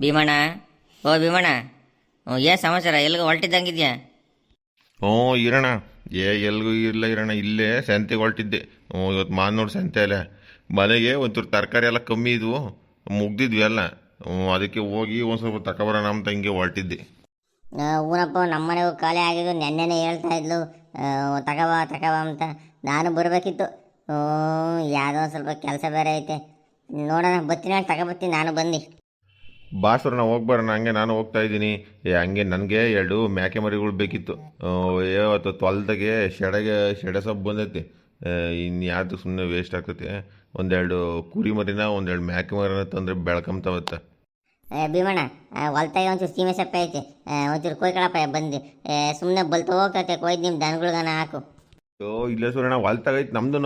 ಭೀಮಣ್ಣ? ಓ ಭೀಮಣ್ಣ. ಏನು ಸಮಾಚಾರ ಎಲ್ಲಿಗೆ ಹೊರಟಿದ್ದಂಗಿದ್ಯಾ? ಹ್ಞೂ ಇರೋಣ ಏ ಎಲ್ಲಿಗೂ ಇಲ್ಲ ಇರೋಣ ಇಲ್ಲೇ ಸಂತೆಗೆ ಹೊರಟಿದ್ದೆ. ಹ್ಞೂ ಇವತ್ತು ಮಾನೂರು ಸಂತೆ ಅಲ್ಲ. ಮನೆಗೆ ಒಂಚೂರು ತರಕಾರಿ ಎಲ್ಲ ಕಮ್ಮಿ ಇದ್ವು. ಮುಗ್ದಿದ್ವಿ ಎಲ್ಲ. ಹ್ಞೂ ಅದಕ್ಕೆ ಹೋಗಿ ಒಂದು ಸ್ವಲ್ಪ ತಗೊಬರೋಣ ಅಂತ ಹಿಂಗೆ ಹೊರಟಿದ್ದೆ. ಊನಪ್ಪ ನಮ್ಮನೆಗೂ ಖಾಲಿ ಆಗಿದ್ದು ನೆನ್ನೆನೇ ಹೇಳ್ತಾ ಇದ್ಲು. ತಕಬ ತಗವ ತಗವ ಅಂತ. ನಾನು ಬರಬೇಕಿತ್ತು. ಯಾವುದೋ ಒಂದು ಸ್ವಲ್ಪ ಕೆಲಸ ಬೇರೆ ಐತೆ. ನೋಡೋಣ ಬತ್ತಿನ ತಗೋ ತಗೊಬತ್ತೀನಿ ನಾನು ಬಂದು ಬಾಸ್ರು ಹೋಗ್ಬಾರಣ ಹಂಗೆ ನಾನು ಹೋಗ್ತಾ ಇದ್ದೀನಿ. ಏ ಹಂಗೆ ನನಗೆ ಎರಡು ಮೇಕೆ ಮರಿಗಳು ಬೇಕಿತ್ತು. ಇವತ್ತು ತೊಲ್ದಾಗೆ ಶೆಡೆಗೆ ಶೆಡೆ ಸೊಪ್ಪು ಬಂದೈತಿ. ಇನ್ನು ಯಾರ್ದು ಸುಮ್ಮನೆ ವೇಸ್ಟ್ ಆಗ್ತೈತಿ. ಒಂದೆರಡು ಕುರಿ ಮರಿನ ಒಂದೆರಡು ಮೇಕೆ ಮರಿನ ತಂದರೆ ಬೆಳ್ಕೊಂತವತ್ತ ಏ, ಭೀಮಣ್ಣ ಹೊಲ್ತಾಯಿ ಒಂಚೂರು ಸೀಮೆ ಸಪ್ಪೆ ಐತಿ. ಒಂಚೂರು ಕೊಯ್ಕೊಳಪ್ಪ ಬಂದು. ಸುಮ್ಮನೆ ಬಲ್ತು ಹೋಗ್ತೈತೆ ಕೊಯ್ದು ನಿಮ್ಮ ದನಗಳ್ಗನ ಹಾಕು. ಓ ಸುರಣ ಸೂರ್ಯಣ್ಣ ಹೊಲ್ತಾಗೈತೆ ನಮ್ದು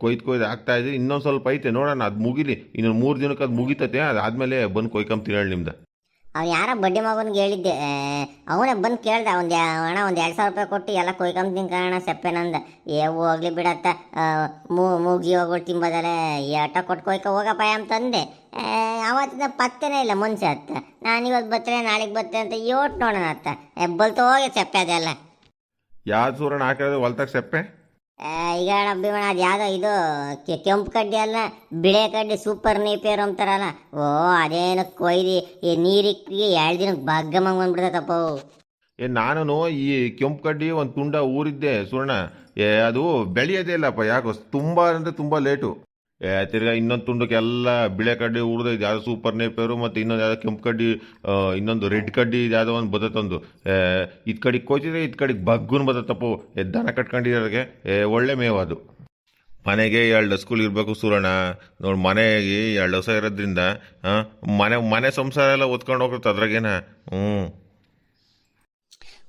ಕೊಯ್ದು ಕೊಯ್ದು ಆಗ್ತಾ ಇದೆ ಇನ್ನೊಂದು ಸ್ವಲ್ಪ ಐತೆ, ನೋಡೋಣ, ಅದು ಮುಗಿಲಿ. ಇನ್ನೊಂದು ಮೂರು ದಿನಕ್ಕೆ ಅದು ಮುಗಿತೈತೆ ಅದಾದಮೇಲೆ ಬಂದು ಕೊಯ್ಕೊಂತೀನಿ ಹೇಳಿ ನಿಮ್ದು. ಅವ್ನು ಯಾರ ಬಡ್ಡಿ ಮಗನಿಗೆ ಹೇಳಿದ್ದೆ ಅವನೇ ಬಂದು ಕೇಳ್ದ, ಒಂದು ಅಣ್ಣ, ಒಂದು ಎರಡು ಸಾವಿರ ರೂಪಾಯಿ ಕೊಟ್ಟು ಎಲ್ಲ ಕೊಯ್ಕೊಂತೀನಿ ಕಾರಣ ಸಪ್ಪೆನಂದ ಏ ಹೋಗ್ಲಿ ಬಿಡತ್ತ ಮೂಗಿ ಮೂಗ್ ಈ ಎಟ ಕೊಟ್ಟು ಕೊಯ್ಕೊ ಹೋಗಪ್ಪ ಅಂತಂದೆ. ಅವತ್ತಿನ ಪತ್ತೆನೇ ಇಲ್ಲ, ಮುಂಚೆ ಅತ್ತ. ನಾನು ಇವತ್ತು ಬರ್ತೇನೆ, ನಾಳೆಗೆ ಬರ್ತೇನೆ ಅಂತ ಯೋಟ್ ನೋಡೋಣ ಅತ್ತ. ಬಲ್ತು ಹೋಗಿ ಸೆಪ್ಪೆ ಅದೆಲ್ಲ. ಯಾವ್ದು ಸೂರಣ ಹಾಕಿರೋದು? ಹೊಲ್ತಾಗ ಸೆಪ್ಪೆ? ಈಗ ಅಭಿಮಾನ ಅದು ಯಾವುದೋ ಇದು ಕೆ- ಕೆಂಪು ಕಡ್ಡಿ ಅಲ್ಲ ಬಿಳೆ ಕಡ್ಡಿ ಸೂಪರ್ ನೇಪಿಯರ್ ಅಂತಾರಲ್ಲ. ಓ ಅದೇನು ಕೊಯ್ದು ಈ ನೀರಿಕ್ಕಿ ಎರಡು ದಿನಕ್ಕೆ ಬಗ್ಗಮ್ಮಂಗೆ ಬಂದ್ಬಿಡ್ತಪ್ಪ ಏ ನಾನು ಈ ಕೆಂಪು ಕಡ್ಡಿ ಒಂದು ತುಂಡ ಊರಿದ್ದೆ ಸುರಣ ಏ ಅದು ಬೆಳೆಯೋದೇ ಇಲ್ಲಪ್ಪ ಯಾಕೋ ತುಂಬ ಅಂದರೆ ತುಂಬ ಲೇಟು. ತಿರ್ಗಾ ಇನ್ನೊಂದು ತುಂಡಕ್ಕೆ ಎಲ್ಲ ಬಿಳೆ ಕಡ್ಡಿ ಉಳ್ದೈತೆ. ಯಾರು ಸೂಪರ್ ನೇಪೇರು ಮತ್ತು ಇನ್ನೊಂದು ಯಾವ್ದೋ ಕೆಂಪು ಕಡ್ಡಿ ಇನ್ನೊಂದು ರೆಡ್ ಕಡ್ಡಿ ಯಾವುದೋ ಒಂದು ಬದತ್ತೊಂದು ಇದು ಕಡೆಗೆ ಕೊಯ್ತಿದ್ರೆ ಇದು ಕಡೆಗೆ ಬಗ್ಗುನ್ ಬದತ್ತಪ್ಪು ದನ ಕಟ್ಕೊಂಡಿರೋರಿಗೆ ಒಳ್ಳೆ ಮೇವು ಅದು. ಮನೆಗೆ ಎರಡು ಸ್ಕೂಲ್ ಇರಬೇಕು ಸೂರಣ ನೋಡಿ ಮನೆಗೆ ಎರಡು ಹೊಸ ಇರೋದ್ರಿಂದ ಮನೆ ಮನೆ ಸಂಸಾರ ಎಲ್ಲ ಓದ್ಕೊಂಡು ಹೋಗುತ್ತೆ ಅದ್ರಾಗೇನ.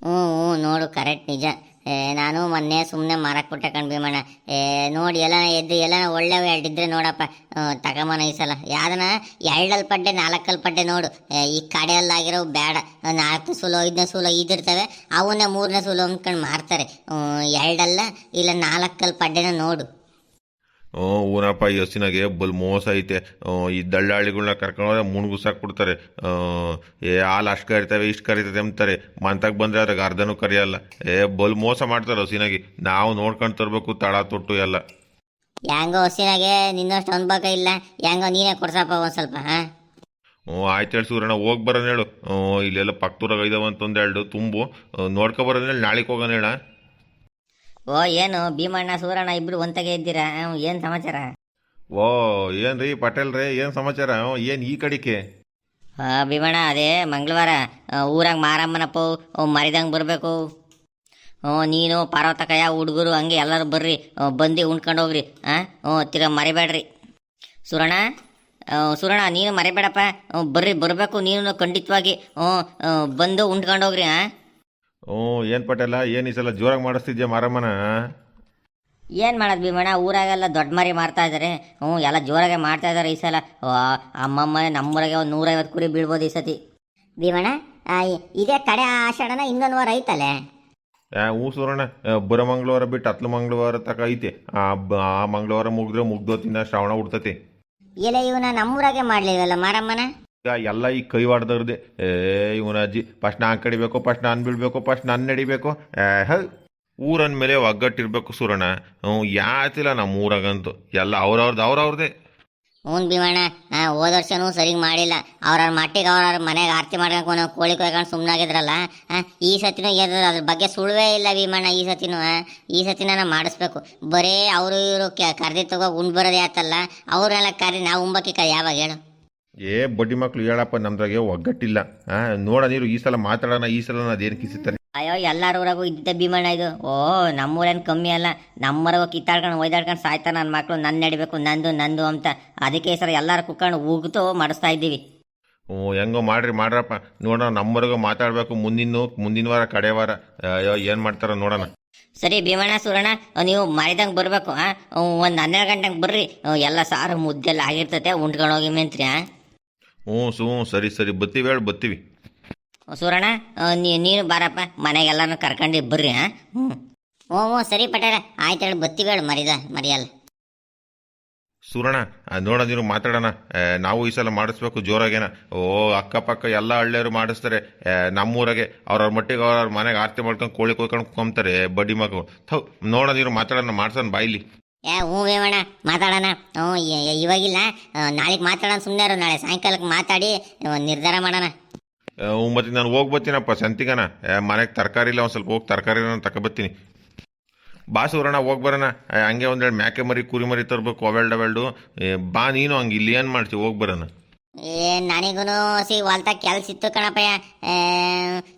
ಹ್ಞೂ ನೋಡು ಕರೆಕ್ಟ್ ನಿಜ. ಏ, ನಾನು ಮೊನ್ನೆ ಸುಮ್ಮನೆ ಮಾರಕ್ಕೆ ಕಣ್ ಭೀಮಣ್ಣ. ಏ ನೋಡಿ ಎಲ್ಲ ಎದ್ದು ಎಲ್ಲ ಒಳ್ಳೆವು ಎರಡಿದ್ರೆ ನೋಡಪ್ಪ. ತಗೊಂಬನ ಈ ಸಲ. ಯಾವ್ದನ? ಎರಡಲ್ಲಿ ಪಡ್ಡೆ ನಾಲ್ಕಲ್ಲಿ ಪಡ್ಡೆ ನೋಡು. ಈ ಕಡೆಯಲ್ಲಾಗಿರೋ ಬೇಡ. ನಾಲ್ಕು ಸೂಲು ಐದನೇ ಸೂಲು ಇದಿರ್ತವೆ ಅವನ್ನೇ ಮೂರನೇ ಸೂಲು ಅಂದ್ಕೊಂಡು ಮಾರ್ತಾರೆ. ಎರಡಲ್ಲ ಇಲ್ಲ ನಾಲ್ಕಲ್ಲಿ ಪಡ್ಡೆನ ನೋಡು. ಹ್ಞೂ ಊನಪ್ಪ ಈ ಹಸಿನಾಗೆ ಬಲ್ ಮೋಸ ಐತೆ. ಈ ದಳ್ಳಾಳಿಗಳನ್ನ ಕರ್ಕೊಂಡೋದ್ರೆ ಹೋದ್ರೆ ಬಿಡ್ತಾರೆ ಏ ಹಾಲು ಅಷ್ಟು ಕರಿತವೆ ಇಷ್ಟು ಕರಿತದೆ ಅಂತಾರೆ. ಮಂತಕ್ಕೆ ಬಂದರೆ ಅದ್ರಾಗ ಅರ್ಧನೂ ಕರಿಯಲ್ಲ. ಏ ಬಲ್ ಮೋಸ ಮಾಡ್ತಾರೆ ಹಸಿನಾಗಿ. ನಾವು ನೋಡ್ಕೊಂಡು ತರಬೇಕು ತಡ ತೊಟ್ಟು ಎಲ್ಲ. ಹೆಂಗೋ ಹಸಿನಾಗೆ ನಿನ್ನಷ್ಟು ಅನ್ಭವ ಇಲ್ಲ. ಹೆಂಗೋ ನೀನೇ ಕೊಡ್ಸಪ್ಪ ಒಂದು ಸ್ವಲ್ಪ ಹಾಂ? ಹ್ಞೂ ಆಯ್ತು ಹೇಳಿ ಸೂರಣ್ಣ ಹೋಗಿ ಬರೋಣ ಹೇಳು. ಇಲ್ಲೆಲ್ಲ ಪಕ್ಕದೂರಾಗ ಇದಾವಂತಂದು ಹೇಳು ತುಂಬು. ನೋಡ್ಕೊ ಬರೋಣ ಹೇಳಿ ನಾಳೆಗೆ ಹೋಗೋಣ ಹೇಳ ಓ ಏನು ಭೀಮಣ್ಣ ಸೂರಣ್ಣ ಇಬ್ರು ಒಂತಾಗೆ ಇದ್ದೀರಾ? ಏನು ಸಮಾಚಾರ? ಓ ಏನು ರೀ ಪಟೇಲ್ ರೀ ಏನು ಸಮಾಚಾರ? ಏನು ಈ ಕಡಿಕೆ? ಆ, ಭೀಮಣ್ಣ ಅದೇ ಮಂಗಳವಾರ ಊರಾಗ ಮಾರಮ್ಮನಪ್ಪ ಮರಿದಂಗೆ ಬರಬೇಕು. ಹ್ಞೂ ನೀನು ಪಾರ್ವತಕಯ್ಯ ಹುಡುಗರು ಹಂಗೆ ಎಲ್ಲರೂ ಬರ್ರಿ. ಆ, ಬಂದು ಉಣ್ಕೊಂಡು ಹೋಗ್ರಿ. ಹಾಂ ಹ್ಞೂ ತಿರ್ಗ ಮರಿಬೇಡ್ರಿ. ಸುರಣ ಸುರಣ ನೀನು ಮರಿಬೇಡಪ್ಪ. ಹ್ಞೂ ಬರ್ರಿ ಬರಬೇಕು ನೀನು ಖಂಡಿತವಾಗಿ. ಹ್ಞೂ ಆ, ಬಂದು ಉಂಡ್ಕೊಂಡು ಹೋಗ್ರಿ ಹಾಂ ಹ್ಞೂ ಏನು ಪಟೇಲ ಏನು ಈ ಸಲ ಜೋರಾಗಿ ಮಾಡಿಸ್ತಿದ್ಯಾ ಮಾರಮ್ಮನ? ಏನು ಮಾಡೋದು ಭೀಮಣ್ಣ ಊರಾಗೆಲ್ಲ ದೊಡ್ಡ ಮರಿ ಮಾರ್ತಾ ಇದ್ದಾರೆ ಹ್ಞೂ ಎಲ್ಲ ಜೋರಾಗೆ ಮಾಡ್ತಾ ಇದ್ದಾರೆ ಈ ಸಲ. ಅಮ್ಮಮ್ಮ ನಮ್ಮೂರಾಗೆ ಒಂದು ನೂರೈವತ್ತು ಕುರಿ ಬೀಳ್ಬೋದು ಈ ಸತಿ. ಭೀಮಣ್ಣ ಆ, ಇದೇ ಕಡೆ ಆಷಾಢನ ಇನ್ನೊಂದು ವಾರ ಐತಲ್ಲೇ? ಆ, ಹ್ಞೂ ಸೂರಣ್ಣ ಬುರ ಮಂಗಳವಾರ ಬಿಟ್ಟು ಹತ್ಲು ಮಂಗಳವಾರ ತಕ ಐತೆ. ಆ ಬ- ಆ ಮಂಗಳವಾರ ಮುಗಿದ್ರೆ ಮುಗ್ದೋತಿನ ಶ್ರಾವಣ ಹುಡ್ತತಿ. ಇಲ್ಲ ಇವನ ನಮ್ಮೂರಾಗೆ ಮಾಡ್ಲಿಲ್ವಲ್ಲ ಮಾರಮ್ಮನ? ಈಗ ಎಲ್ಲ ಈ ಕೈವಾಡ್ದವ್ರದೆ ಏ, ಇವನ ಅಜ್ಜಿ ಫಸ್ಟ್ ನಾನು ಕಡಿಬೇಕು ಫಸ್ಟ್ ನಾನು ಬೀಳ್ಬೇಕು ಫಸ್ಟ್ ನಾನು ನಡಿಬೇಕು? ಏಹ್ ಊರನ್ ಮೇಲೆ ಒಗ್ಗಟ್ಟಿರ್ಬೇಕು ಸೂರಣ್ಣ. ಹ್ಞೂ, ಯಾತಿಲ್ಲ ನಮ್ಮ ಊರಾಗಂತೂ. ಎಲ್ಲ ಅವ್ರವ್ರದ್ದು ಅವ್ರವ್ರದ್ದೇ ಹ್ಞೂ ಭೀಮಣ್ಣ ಹೋದ ವರ್ಷನೂ ಸರಿಗೆ ಮಾಡಿಲ್ಲ. ಅವ್ರವ್ರ ಮಟ್ಟಿಗೆ ಅವ್ರವ್ರ ಮನೆಗೆ ಆರತಿ ಮಾಡ್ಕೊಂಡು ನಾವು ಕೋಳಿ ಕೊಯ್ಕೊಂಡು ಸುಮ್ಮನಾಗಿದ್ರಲ್ಲ ಈ ಸತಿನೂ ಏನು ಅದ್ರ ಬಗ್ಗೆ ಸುಳುವೇ ಇಲ್ಲ ಭೀಮಣ್ಣ, ಈ ಸತಿನೂ ಈ ಸತಿನ ಮಾಡಿಸ್ಬೇಕು. ಬರೀ ಅವರು ಇವರು ಕರೆದಿ ತಗೋ ಉಂಡು ಬರೋದೇ ಆತಲ್ಲ, ಅವ್ರನ್ನೆಲ್ಲ ಕರಿ ನಾವು ಉಂಬಕ್ಕೆ ಕ ಯಾವಾಗ ಹೇಳು. ಏ ಬಡ್ಡಿ ಮಕ್ಕಳು ಹೇಳಪ್ಪ ನಮ್ದ್ರಾಗೆ ಒಗ್ಗಟ್ಟಿಲ್ಲ. ಆ ನೋಡ ನೀರು ಈ ಸಲ ಮಾತಾಡೋಣ ಈ ಸಲ ಅದೇನು ಕಿಸಿತಾರೆ? ಅಯ್ಯೋ ಎಲ್ಲಾರ ಊರಾಗೂ ಇದ್ದ ಭೀಮಣ್ಣ ಇದು. ಓ ನಮ್ಮೂರೇನು ಕಮ್ಮಿ ಅಲ್ಲ. ನಮ್ಮೂರಾಗ ಕಿತ್ತಾಡ್ಕೊಂಡು ಒಯ್ದಾಡ್ಕೊಂಡು ಸಾಯ್ತಾನ ನನ್ನ ಮಕ್ಕಳು ನನ್ನ ನಡಿಬೇಕು ನಂದು ನಂದು ಅಂತ. ಅದಕ್ಕೆ ಈ ಸರ ಎಲ್ಲರೂ ಕುಕ್ಕೊಂಡು ಉಗ್ತು ಮಾಡಿಸ್ತಾ ಇದ್ದೀವಿ. ಹ್ಞೂ ಹೆಂಗೋ ಮಾಡ್ರಿ ಮಾಡ್ರಪ್ಪ. ನೋಡೋಣ ನಮ್ಮವರೆಗೂ ಮಾತಾಡಬೇಕು. ಮುಂದಿನ ಮುಂದಿನ ವಾರ ಕಡೆ ವಾರ. ಅಯ್ಯೋ ಏನು ಮಾಡ್ತಾರೋ ನೋಡೋಣ. ಸರಿ ಭೀಮಣ್ಣ ಸುರಣ ನೀವು ಮರಿದಂಗೆ ಬರಬೇಕು ಹಾಂ ಒಂದು ಹನ್ನೆರಡು ಗಂಟೆಗೆ ಬರ್ರಿ. ಎಲ್ಲ ಸಾರು ಮುದ್ದೆಲ್ಲ ಆಗಿರ್ತತೆ ಉಂಡ್ಕೊಂಡು ಹೋಗಿ ಮೇಂತ್ರಿ ಹಾಂ ಹ್ಞೂ ಸು ಸರಿ ಸರಿ ಬತ್ತೀವಿ ಹೇಳಿ ಬತ್ತೀವಿ. ಸೂರಣ್ಣ ನೀನು ಬಾರಪ್ಪ ಮನೆಗೆಲ್ಲನೂ ಕರ್ಕೊಂಡು ಬರ್ರಿ ಹಾಂ? ಹ್ಞೂ. ಓ ಹ್ಞೂ ಸರಿ ಪಟೇಲ ಆಯ್ತು ಹೇಳಿ ಬತ್ತೀವಿ ಹೇಳಿ ಮರಿದ ಮರಿಯಲ್ಲ. ಸೂರಣ ನೋಡ ನೀನು ಮಾತಾಡೋಣ. ನಾವು ಈ ಸಲ ಮಾಡಿಸ್ಬೇಕು ಜೋರಾಗೇನ. ಓ ಅಕ್ಕಪಕ್ಕ ಎಲ್ಲ ಹಳ್ಳಿಯವರು ಮಾಡಿಸ್ತಾರೆ. ನಮ್ಮೂರಾಗೆ ಅವ್ರವ್ರ ಮಟ್ಟಿಗೆ ಅವ್ರವ್ರ ಮನೆಗೆ ಆರತಿ ಮಾಡ್ಕೊಂಡು ಕೋಳಿ ಕೊಯ್ಕೊಂಡು ಕುಂಬ್ತಾರೆ ಬಡ್ಡಿ ಮಗು ಥೌ ನೋಡೋದಿರು ಮಾತಾಡೋಣ ಮಾಡ್ಸೋಣ ಬಾಯಿಲಿ ಏ ಹ್ಞೂ ವೇಮಣ್ಣ ಮಾತಾಡೋಣ. ಹ್ಞೂ ಇವಾಗಿಲ್ಲ. ನಾಳೆಗೆ ಮಾತಾಡೋಣ ಸುಮ್ಮನೆ ಇರೋ ನಾಳೆ. ಸಾಯಂಕಾಲಕ್ಕೆ ಮಾತಾಡಿ ನಿರ್ಧಾರ ಮಾಡೋಣ. ಹ್ಞೂ, ಮತ್ತೆ ನಾನು ಹೋಗಿ ಬರ್ತೀನಪ್ಪ, ಸಂತಿಗನ. ಮನೆಗೆ ತರಕಾರಿ ಇಲ್ಲ, ಒಂದು ಸ್ವಲ್ಪ ಹೋಗಿ ತರಕಾರಿ ನಾನು ಬಾ ಸೂರಣ ಹೋಗಿ ಬರೋಣ. ಹಂಗೆ ಒಂದೆರಡು ಮ್ಯಾಕೆ ಮರಿ, ಕುರಿ ಮರಿ ತರಬೇಕು ಅವೆಲ್ಡ್ ಅವೆಲ್ಡು ಬಾ ನೀನು, ಹಂಗೆ ಇಲ್ಲಿ ಏನು ಮಾಡ್ತೀವಿ ಹೋಗಿ ಬರೋಣ. ಏ ನನಗೂ ಸಿ ಹೊಲ್ತಾಗ ಕೆಲ್ಸ ಇತ್ತು ಕಣಪ್ಪಯ್ಯ.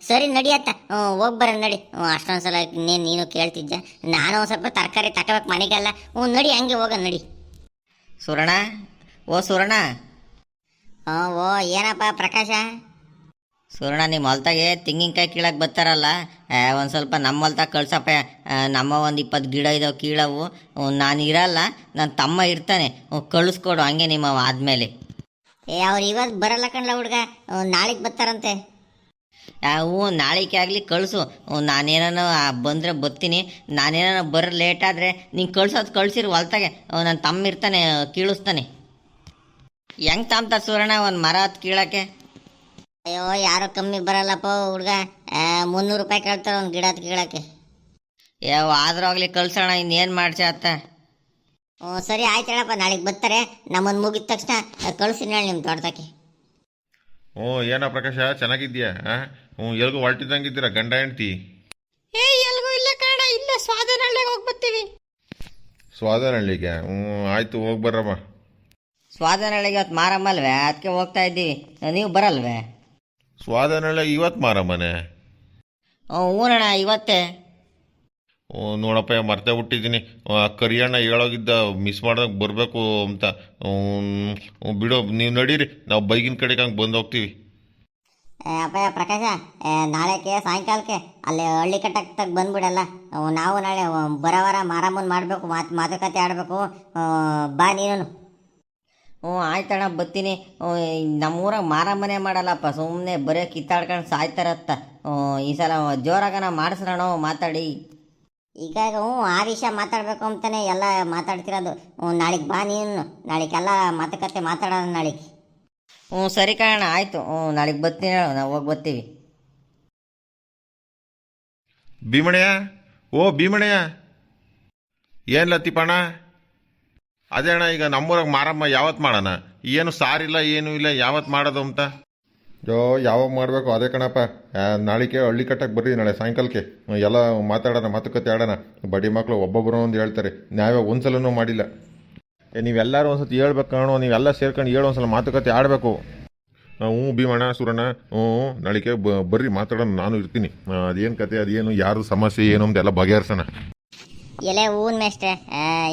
ಸರಿ ನಡಿಯತ್ತ ಹ್ಞೂ ಹೋಗಿ ಬರ ನಡಿ. ಹ್ಞೂ ಅಷ್ಟೊಂದು ಸಲ ನೀನು ನೀನು ಕೇಳ್ತಿದ್ದೆ. ನಾನು ಒಂದು ಸ್ವಲ್ಪ ತರಕಾರಿ ತಗೋಬೇಕು ಮನೆಗೆಲ್ಲ. ಹ್ಞೂ ನಡಿ ಹಂಗೆ ಹೋಗ ನಡಿ. ಸುರಣ ಓ ಸುರಣ ಓ ಏನಪ್ಪ ಪ್ರಕಾಶ? ಸುರಣ ನಿಮ್ಮ ಹೊಲ್ತಾಗೆ ತೆಂಗಿನಕಾಯಿ ಕೀಳಕ್ಕೆ ಬರ್ತಾರಲ್ಲ ಒಂದು ಸ್ವಲ್ಪ ನಮ್ಮ ಹೊಲ್ತಾಗ ಕಳ್ಸಪ್ಪ. ನಮ್ಮ ಒಂದು ಇಪ್ಪತ್ತು ಗಿಡ ಇದಾವೆ ಕೀಳವು. ನಾನು ಇರಲ್ಲ ನನ್ನ ತಮ್ಮ ಇರ್ತಾನೆ. ಕಳಿಸ್ಕೊಡು ಹಂಗೆ ನಿಮ್ಮ ಆದಮೇಲೆ. ಏ ಅವ್ರು ಇವತ್ತು ಬರಲ್ಲ ಕಣ್ಲ ಹುಡ್ಗ. ನಾಳೆಗೆ ಬರ್ತಾರಂತೆ. ಹ್ಞೂ ನಾಳೆಗೆ ಆಗಲಿ ಕಳಿಸು. ನಾನೇನೋ ಬಂದರೆ ಬರ್ತೀನಿ. ನಾನೇನೋ ಬರ ಲೇಟ್ ಆದರೆ ನೀನು ಕಳ್ಸೋದು ಕಳ್ಸಿರು ಹೊಲ್ತಾಗೆ. ನನ್ನ ತಮ್ಮ ಇರ್ತಾನೆ ಕೀಳಿಸ್ತಾನೆ. ಹೆಂಗ್ ತಾಮ್ತ ಸೂರಣ್ಣ ಒಂದು ಮರ ಹತ್ತು ಕೀಳಕ್ಕೆ? ಅಯ್ಯೋ ಯಾರೋ ಕಮ್ಮಿ ಬರಲ್ಲಪ್ಪ ಹುಡ್ಗ. ಮುನ್ನೂರು ರೂಪಾಯಿ ಕೇಳ್ತಾರೆ ಒಂದು ಗಿಡ ಕೀಳಕ್ಕೆ. ಯಾವ ಆಗಲಿ ಕಳ್ಸೋಣ ಇನ್ನೇನು ಮಾಡ್ಸ ಅತ್ತ? ಸರಿ ಆಯ್ತು ಹೇಳಪ್ಪ ನಾಳೆಗೆ ಬರ್ತಾರೆ. ನಮ್ಮನ್ನು ಮುಗಿದ ತಕ್ಷಣ ಕಳಿಸ್ತೀನಿ ಹೇಳಿ ನಿಮ್ಮ ತೋಟದಕ್ಕೆ ಹ್ಞೂ ಏನೋ ಪ್ರಕಾಶ ಚೆನ್ನಾಗಿದ್ಯಾ ಹಾಂ ಹ್ಞೂ ಎಲ್ಗೂ ಹೊರಟಿದ್ದಂಗಿದ್ದೀರಾ ಗಂಡ ಹೆಂಡ್ತಿ? ಏ ಎಲ್ಗೂ ಇಲ್ಲ ಕಣ ಇಲ್ಲ ಸ್ವಾದನಹಳ್ಳಿಗೆ ಹೋಗಿ ಬರ್ತೀವಿ ಸ್ವಾದನಹಳ್ಳಿಗೆ? ಹ್ಞೂ ಆಯಿತು ಹೋಗಿ ಬರ್ರಮ್ಮ ಸ್ವಾದನಹಳ್ಳಿಗೆ ಇವತ್ತು ಮಾರಮ್ಮಲ್ವೇ ಅದಕ್ಕೆ ಹೋಗ್ತಾ ಇದ್ದೀವಿ. ನೀವು ಬರಲ್ವೇ? ಸ್ವಾದನಹಳ್ಳಿ ಇವತ್ತು ಮಾರಮ್ಮನೆ? ಹ್ಞೂ ಊರಣ ಇವತ್ತೇ. ಹ್ಞೂ ನೋಡಪ್ಪ ಮರ್ತೇ ಬಿಟ್ಟಿದ್ದೀನಿ ಕರಿಯಣ್ಣ ಹೇಳೋಗಿದ್ದ ಮಿಸ್ ಮಾಡ್ದಾಗ ಬರಬೇಕು ಅಂತ. ಬಿಡೋ ನೀವು ನಡೀರಿ. ನಾವು ಬೈಗಿನ ಕಡೆಗೆ ಹಂಗೆ ಬಂದು ಹೋಗ್ತೀವಿ. ಅಪ್ಪಯ್ಯ ಪ್ರಕಾಶ ನಾಳೆಕ್ಕೆ ನಾಳೆಗೆ ಸಾಯಂಕಾಲಕ್ಕೆ ಅಲ್ಲಿ ಹಳ್ಳಿ ಕಟ್ಟಕ್ಕೆ ತಗ ಬಂದ್ಬಿಡಲ್ಲ. ನಾವು ನಾಳೆ ಬರವಾರ ಮಾರಮ್ಮನ್ ಮಾಡಬೇಕು ಮಾತು ಮಾತುಕತೆ ಆಡಬೇಕು. ಬಾ ನೀನು ಹ್ಞೂ ಆಯ್ತಣ್ಣ ಬರ್ತೀನಿ. ನಮ್ಮ ಈ ನಮ್ಮೂರಾಗ ಮಾರಮ್ಮನೆ ಮಾಡಲ್ಲಪ್ಪ ಸುಮ್ಮನೆ ಬರೀ ಕಿತ್ತಾಡ್ಕೊಂಡು ಸಾಯ್ತಾರತ್ತ. ಈ ಸಲ ಜೋರಾಗನ ಮಾಡಿಸ್ರಣ ಮಾತಾಡಿ. ಈಗ ಹ್ಞೂ, ಆ ವಿಷಯ ಮಾತಾಡಬೇಕು ಅಂತಾನೆ ಎಲ್ಲ ಮಾತಾಡ್ತಿರೋದು. ಹ್ಞೂ, ನಾಳೆಗೆ ಬಾ ನೀನು. ನಾಳೆಗೆಲ್ಲ ಮಾತುಕತೆ ಮಾತಾಡೋಣ ನಾಳೆಗೆ. ಹ್ಞೂ, ಸರಿ ಕಾಣ ಆಯಿತು. ಹ್ಞೂ, ನಾಳೆಗೆ ಬರ್ತೀನಿ ಹೇಳು. ನಾವು ಹೋಗಿ ಬರ್ತೀವಿ. ಭೀಮಣಯ್ಯ ಓ ಭೀಮಣಯ್ಯ ಏನು ಲತ್ತಿಪಣ್ಣ ಅದೇ ಅಣ್ಣ, ಈಗ ನಮ್ಮೂರಾಗ ಮಾರಮ್ಮ ಯಾವತ್ತು ಮಾಡೋಣ? ಏನು ಸಾರಿಲ್ಲ, ಏನೂ ಇಲ್ಲ ಯಾವತ್ತು ಮಾಡೋದು ಅಂತ? ಯೋ ಯಾವಾಗ ಮಾಡಬೇಕು? ಅದೇ ಕಣಪ್ಪ. ನಾಳಿಕೆ ಹಳ್ಳಿ ಕಟ್ಟಕ್ಕೆ ಬರ್ರಿ ನಾಳೆ ಸಾಯಂಕಾಲಕ್ಕೆ. ಎಲ್ಲ ಮಾತಾಡೋಣ, ಮಾತುಕತೆ ಆಡೋಣ. ಬಡಿ ಮಕ್ಕಳು ಒಬ್ಬೊಬ್ಬರು ಒಂದು ಹೇಳ್ತಾರೆ. ನಾವೇ ಒಂದ್ಸಲನೂ ಮಾಡಿಲ್ಲ. ಏ, ನೀವೆಲ್ಲರೂ ಒಂದ್ಸತಿ ಹೇಳ್ಬೇಕು ಕಾಣೋ. ನೀವೆಲ್ಲ ಸೇರ್ಕೊಂಡು ಹೇಳೋ ಒಂದ್ಸಲ ಮಾತುಕತೆ ಆಡಬೇಕು. ಹ್ಞೂ ಭೀಮಣ್ಣ, ಸುರಣ್ಣ. ಹ್ಞೂ ನಾಳಿಕೆ ಬ, ಬರ್ರಿ, ಮಾತಾಡೋಣ. ನಾನು ಇರ್ತೀನಿ. ಅದೇನು ಕತೆ, ಅದೇನು, ಯಾರು ಸಮಸ್ಯೆ ಏನು ಅಂತ ಎಲ್ಲ ಬಗೆಹರಿಸೋಣ. ಎಲೆ ಹೂನ್ ಮೇಷ್ಟ್ರೆ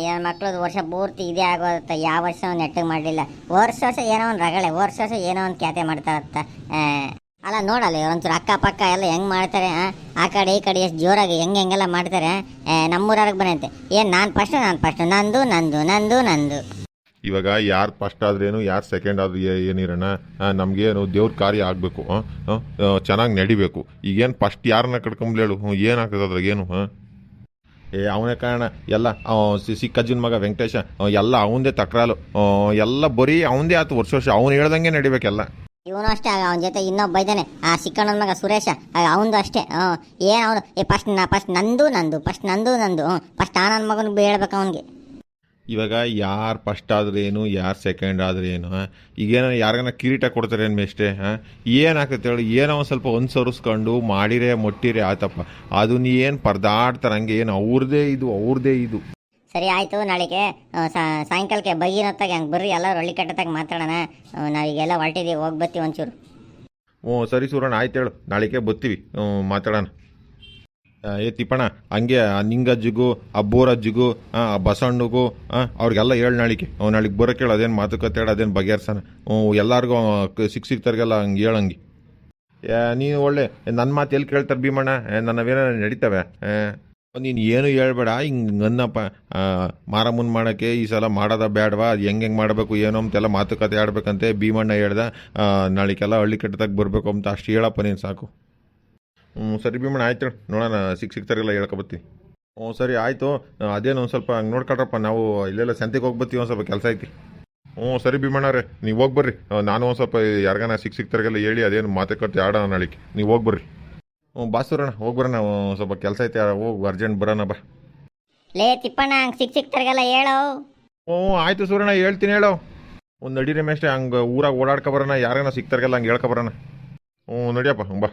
ಏನು ಮಕ್ಳದ್ದು ವರ್ಷ ಪೂರ್ತಿ ಇದೇ ಆಗೋದತ್ತ. ಯಾವ ವರ್ಷ ನೆಟ್ಟಿಗೆ ಮಾಡಲಿಲ್ಲ. ವರ್ಷ ವರ್ಷ ಏನೋ ಒಂದು ರಗಳೆ, ವರ್ಷ ವರ್ಷ ಏನೋ ಒಂದು ಕ್ಯಾತೆ ಮಾಡ್ತಾರತ್ತ. ಅಲ್ಲ ನೋಡಲ್ಲ, ಒಂಚೂರು ಅಕ್ಕಪಕ್ಕ ಎಲ್ಲ ಹೆಂಗೆ ಮಾಡ್ತಾರೆ, ಆ? ಕಡೆ ಈ ಕಡೆ ಎಷ್ಟು ಜೋರಾಗಿ ಹೆಂಗೆ ಹೆಂಗೆಲ್ಲ ಮಾಡ್ತಾರೆ ನಮ್ಮೂರಾಗ ಬನ್ನಂತೆ ಏನು, ನಾನು ಫಸ್ಟು ನಾನು ಫಸ್ಟು ನಂದು ನಂದು ನಂದು ನಂದು. ಇವಾಗ ಯಾರು ಫಸ್ಟ್ ಆದ್ರೇನು, ಯಾರು ಸೆಕೆಂಡ್ ಆದ್ರೂ ಏನಿರೋಣ? ನಮಗೇನು ದೇವ್ರ ಕಾರ್ಯ ಆಗಬೇಕು ಚೆನ್ನಾಗಿ ನಡಿಬೇಕು. ಈಗೇನು ಫಸ್ಟ್ ಯಾರನ್ನ ಕಟ್ಕೊಂಬ್ಲೇಳು ಹ್ಞೂ ಏನು ಆಗ್ತದೆ ಅದ್ರಾಗ ಏನು ಹಾಂ ಏ, ಅವನೇ ಕಾರಣ. ಎಲ್ಲ ಸಿಕ್ಕಜ್ಜನ ಮಗ ವೆಂಕಟೇಶ ಎಲ್ಲ ಅವಂದೇ ತಕ್ರಾಲು. ಎಲ್ಲ ಬರೀ ಅವಂದೇ ಆತು ವರ್ಷ ವರ್ಷ. ಅವ್ನು ಹೇಳ್ದಂಗೆ ನಡಿಬೇಕೆಲ್ಲ. ಇವನು ಅಷ್ಟೇ ಅವನ ಜೊತೆ ಇನ್ನೊಬ್ಬ ಇದ್ದಾನೆ. ಆ ಸಿಕ್ಕಣ್ಣನ ಮಗ ಸುರೇಶ ಅವನದು ಅಷ್ಟೇ. ಏನು ಅವನು? ಫಸ್ಟ್ ನಾ ಫಸ್ಟ್ ನಂದು ನಂದು ಫಸ್ಟ್ ನಂದು ನಂದು. ಫಸ್ಟ್ ಆ ನನ್ನ ಮಗನಿಗೆ ಹೇಳ್ಬೇಕು ಅವನಿಗೆ. ಇವಾಗ ಯಾರು ಫಸ್ಟ್ ಏನು ಯಾರು ಸೆಕೆಂಡ್ ಆದ್ರೇನು ಹಾಂ? ಈಗೇನೋ ಯಾರಿಗಾನ ಕಿರೀಟ ಕೊಡ್ತಾರೆ ಅನ್ಮೇಷ್ಟೇ ಹಾಂ? ಏನಾಗ್ತೈತೆ ಹೇಳಿ ಏನೋ ಒಂದು ಸ್ವಲ್ಪ ಅನುಸರಿಸ್ಕೊಂಡು ಮಾಡಿರೆ ಮೊಟ್ಟಿರೆ ಆತಪ್ಪ ಅದು ನೀ ಏನು ಪರದಾಡ್ತಾರೆ ಹಂಗೆ ಏನು ಅವ್ರದ್ದೇ ಇದು ಅವ್ರದ್ದೇ ಇದು. ಸರಿ ಆಯಿತು ನಾಳೆಗೆ ಸಾಯಂಕಾಲಕ್ಕೆ ಬೈಗಿನ ಹೊತ್ತಾಗ ಹಂಗೆ ಬರ್ರಿ ಎಲ್ಲರೂ ಹಳ್ಳಿ ಕಟ್ಟತ್ತಾಗ ಮಾತಾಡೋಣ. ನಾವೀಗೆಲ್ಲ ಹೊರಟಿದ್ದೀವಿ ಹೋಗಿ ಬರ್ತೀವಿ ಒಂಚೂರು. ಹ್ಞೂ ಸರಿ ಸೂರಣ್ಣ ಆಯ್ತು ಹೇಳು ನಾಳೆಗೆ ಬರ್ತೀವಿ ಹ್ಞೂ ಮಾತಾಡೋಣ. ಏ ತಿಪ್ಪಣ್ಣ, ಹಂಗೆ ಆ ನಿಂಗಜ್ಜಿಗೂ, ಆ ಬೋರಜ್ಜಿಗೂ, ಆ ಬಸಣ್ಣಗೂ ಅವ್ರಿಗೆಲ್ಲ ಹೇಳಿ ನಾಳಿಕೆ. ಅವ್ನು ನಾಳಿಗೆ ಬರೋಕೆ ಹೇಳು ಅದೇನು ಮಾತುಕತೆ ಹೇಳು ಅದೇನು ಬಗೆಹರ್ಸಣ ಎಲ್ಲರಿಗೂ ಸಿಕ್ ಸಿಕ್ತಾರಿಗೆಲ್ಲ ಹಂಗೆ ಹೇಳಂಗೆ. ನೀನು ಒಳ್ಳೆ ನನ್ನ ಮಾತು ಎಲ್ಲಿ ಕೇಳ್ತಾರೆ ಭೀಮಣ್ಣ? ನನ್ನವೇನೋ ನಡೀತವೆ? ನೀನು ಏನು ಹೇಳ್ಬೇಡ, ಹಿಂಗೆ ಅನ್ನಪ್ಪ ಮಾರಮ್ಮನ್ ಮಾಡೋಕ್ಕೆ ಈ ಸಲ ಮಾಡೋದ ಬೇಡವಾ ಅದು ಹೆಂಗೆ ಹೆಂಗೆ ಮಾಡಬೇಕು, ಏನೋ ಅಂತೆಲ್ಲ ಮಾತುಕತೆ ಆಡ್ಬೇಕಂತೆ ಭೀಮಣ್ಣ ಹೇಳ್ದೆ. ನಾಳೆಗೆಲ್ಲ ಹಳ್ಳಿ ಕಟ್ಟದಾಗ ಬರಬೇಕು ಅಂತ ಅಷ್ಟು ಹೇಳಪ್ಪ ನೀನು ಸಾಕು. ಹ್ಞೂ ಸರಿ ಭೀಮಣ್ಣ ಆಯ್ತು ನೋಡೋಣ ಸಿಕ್ ಸಿಕ್ತಾರಿಗೆಲ್ಲ ಹೇಳ್ಕೊಬತ್ತೀನಿ ಹ್ಞೂ ಸರಿ ಆಯಿತು. ಅದೇನು ಒಂದು ಸ್ವಲ್ಪ ಹಂಗೆ ನೋಡ್ಕೊಳ್ರಪ್ಪ ನಾವು ಇಲ್ಲೆಲ್ಲ ಸಂತೆಗೆ ಹೋಗಿ ಬರ್ತೀವಿ ಒಂದು ಸ್ವಲ್ಪ ಕೆಲಸ ಐತಿ. ಹ್ಞೂ ಸರಿ ಭೀಮಣ್ಣವ್ರೆ ನೀವು ಹೋಗಿ ಬರ್ರಿ. ನಾನು ಒಂದು ಸ್ವಲ್ಪ ಯಾರಿಗಾನ ಸಿಕ್ ಸಿಕ್ತಾರಿಗೆಲ್ಲ ಹೇಳಿ ಅದೇನು ಮಾತೆ ಕಟ್ಟಿ ಆಡೋಣ ನಾಳೆಗೆ ನೀವು ಹೋಗಿ ಬರ್ರಿ. ಹ್ಞೂ ಬಾಸುರಣ್ಣ ಹೋಗಿ ಬರೋಣ ಒಂದ್ ಸ್ವಲ್ಪ ಕೆಲಸ ಐತೆ ಹೋಗಿ ಅರ್ಜೆಂಟ್ ಬರೋಣ ಬಾ. ಲೇ ತಿಪ್ಪಣ್ಣ ಹಂಗೆ ಸಿಕ್ ಸಿಕ್ತಾರಿಗೆಲ್ಲ ಹೇಳೋ. ಹ್ಞೂ ಆಯಿತು ಸೂರಣ್ಣ ಹೇಳ್ತೀನಿ ಹೇಳೋ. ಒಂದು ನಡೀರಿ ಮೇಷ್ಟೇ ಹಂಗೆ ಊರಾಗ ಓಡಾಡ್ಕೊ ಬರೋಣ ಯಾರನ್ನ ಸಿಕ್ತಾರಿಗೆಲ್ಲ ಹಂಗೆ ಹೇಳ್ಕೊ ಬರೋಣ. ಹ್ಞೂ ನಡಿಯಪ್ಪ ಬಾ.